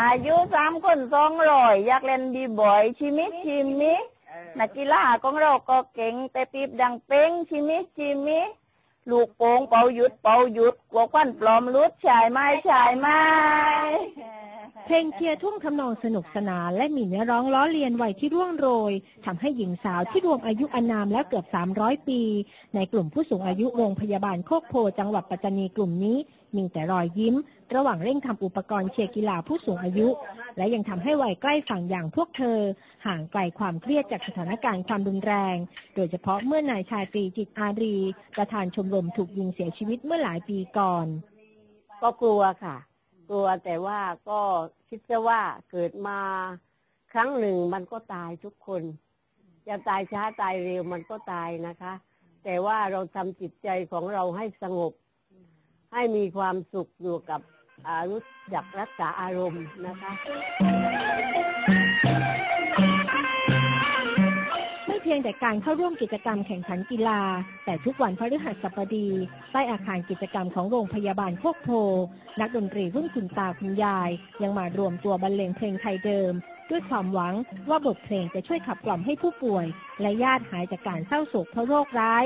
อายุสามคนสองร้อยอยากเล่นบีบอยชิมิชิมินักกีฬาของเราก็เก่งแต่ปีบดังเป้งชิมิชิมิลูกโป่งเป่าหยุดเป่าหยุดกลัวควันปลอมลุดชายไม้ชายไม้ เพลงเชียร์ทุ่งทำนองสนุกสนานและมีเนื้อร้องล้อเลียนวัยที่ร่วงโรยทำให้หญิงสาวที่รวมอายุอานามแล้วเกือบ 300 ปี ในกลุ่มผู้สูงอายุโรงพยาบาลโคกโพจังหวัดปัตตานีกลุ่มนี้ มีแต่รอยยิ้ม ระหว่างเร่งทำอุปกรณ์เชียร์กีฬาผู้สูงอายุ และยังทำให้วัยใกล้ฝั่งอย่างพวกเธอ ห่างไกลความเครียดจากสถานการณ์ความรุนแรง โดยเฉพาะเมื่อนายชายตรีจิตอารี ประธานชมรมถูกยิงเสียชีวิตเมื่อหลายปีก่อน ก็กลัวค่ะ ตัว แต่ว่าก็คิดซะว่าเกิดมาครั้งหนึ่งมันก็ตายทุกคน จะตายช้าตายเร็วมันก็ตายนะคะ แต่ว่าเราทำจิตใจของเราให้สงบ ให้มีความสุขอยู่กับอารู้จักรักษาอารมณ์นะคะ พียงแต่การเข้าร่วมกิจกรรมแข่งขันกีฬา แต่ทุกวันพฤหัสบดีใต้อาคารกิจกรรมของโรงพยาบาลโคกโพ นักดนตรีรุ่นคุณตาคุณยาย ยังมารวมตัวบรรเลงเพลงไทยเดิม ด้วยความหวังว่าบทเพลงจะช่วยขับกล่อมให้ผู้ป่วย และญาติหายจากการเศร้าโศกเพราะโรคร้าย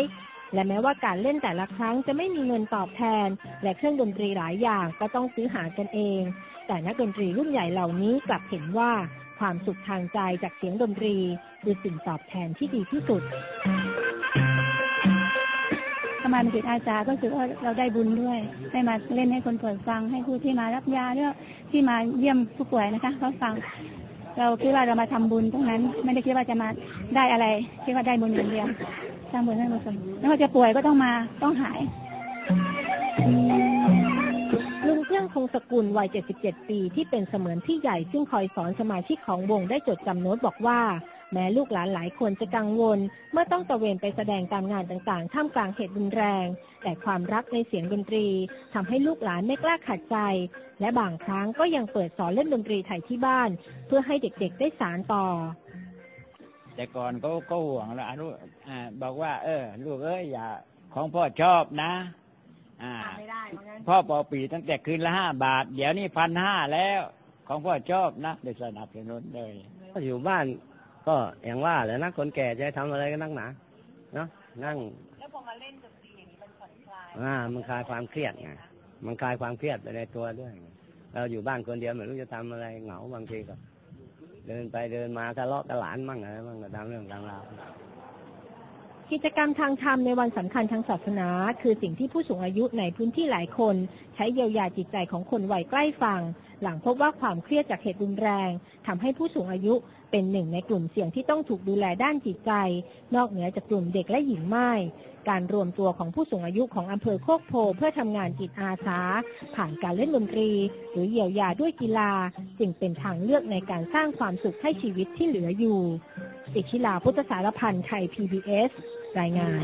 และแม้ว่าการเล่นแต่ละครั้งจะไม่มีเงินตอบแทน และเครื่องดนตรีหลายอย่างก็ต้องซื้อหากันเอง แต่นักดนตรีรุ่นใหญ่เหล่านี้กลับเห็นว่าความสุขทางใจจากเสียงดนตรี คือสิ่งตอบแทนที่ดีที่สุดทมเป็นจิตอาสาก็คือว่าเราได้บุญด้วยได้มาเล่นให้คนป่วยฟัง ให้ผู้ที่มารับยาเนี่ยที่มาเยี่ยมผู้ป่วยนะคะเขาฟัง เราคิดว่าเรามาทำบุญตรงนั้น ไม่ได้คิดว่าจะมาได้อะไรคิดว่าได้บุญอย่างเดียวสร้างบุญให้บุญแล้วจะป่วยก็ต้องมาต้องหายลุงเพื่องคงสกุลวัย 77 ปี ที่เป็นเสมือนพี่ใหญ่ซึ่งคอยสอนสมาชิกของวงได้จดจำโน้ตบอกว่า แม้ลูกหลานหลายคนจะกังวล เมื่อต้องตระเวนไปแสดงตามงานต่างๆ ท่ามกลางเหตุรุนแรง แต่ความรักในเสียงดนตรีทำให้ลูกหลานไม่กล้าขัดใจ และบางครั้งก็ยังเปิดสอนเล่นดนตรีไทยที่บ้าน เพื่อให้เด็กๆได้สานต่อ แต่ก่อนก็ก็ห่วงแล้วลูกอ่าบอกว่า เออ ลูกเอ้ยอย่าของพ่อชอบนะอ่าพ่อปอปีตั้งแต่คืนละห้าบาท เดี๋ยวนี้พันห้าแล้ว ของพ่อชอบนะได้สนับสนุนเลยก็อยู่บ้าน ก็อย่างว่าแหละนะคนแก่จะให้ทำอะไรก็นั่งหนาเนาะนั่งแล้วพอมาเล่นดนตรีอย่างนี้มันผ่อนคลายอ่ามันคลายความเครียดไงมันคลายความเครียดไปในตัวด้วยไงเราอยู่บ้านคนเดียวไม่รู้จะทำอะไรเหงาบางทีก็ เดินไปเดินมาทะเลาะกับหลานมั่งอะไรมั่งก็ตามเรื่องตามราว กิจกรรมทางธรรมในวันสำคัญทางศาสนา คือสิ่งที่ผู้สูงอายุในพื้นที่หลายคน ใช้เยียวยาจิตใจของคนวัยใกล้ฝั่งหลังพบว่าความเครียดจากเหตุรุนแรงทำให้ผู้สูงอายุเป็นหนึ่งในกลุ่มเสี่ยงที่ต้องถูกดูแลด้านจิตใจ นอกเหนือจากกลุ่มเด็กและหญิงไม้การรวมตัวของผู้สูงอายุของอำเภอโคกโพเพื่อทำงานจิตอาสา ผ่านการเล่นดนตรี หรือเยียวยาด้วยกีฬา จึงเป็นทางเลือกในการสร้างความสุขให้ชีวิตที่เหลืออยู่ ติชิลาพุทธสารพันธ์ไทย PBS รายงาน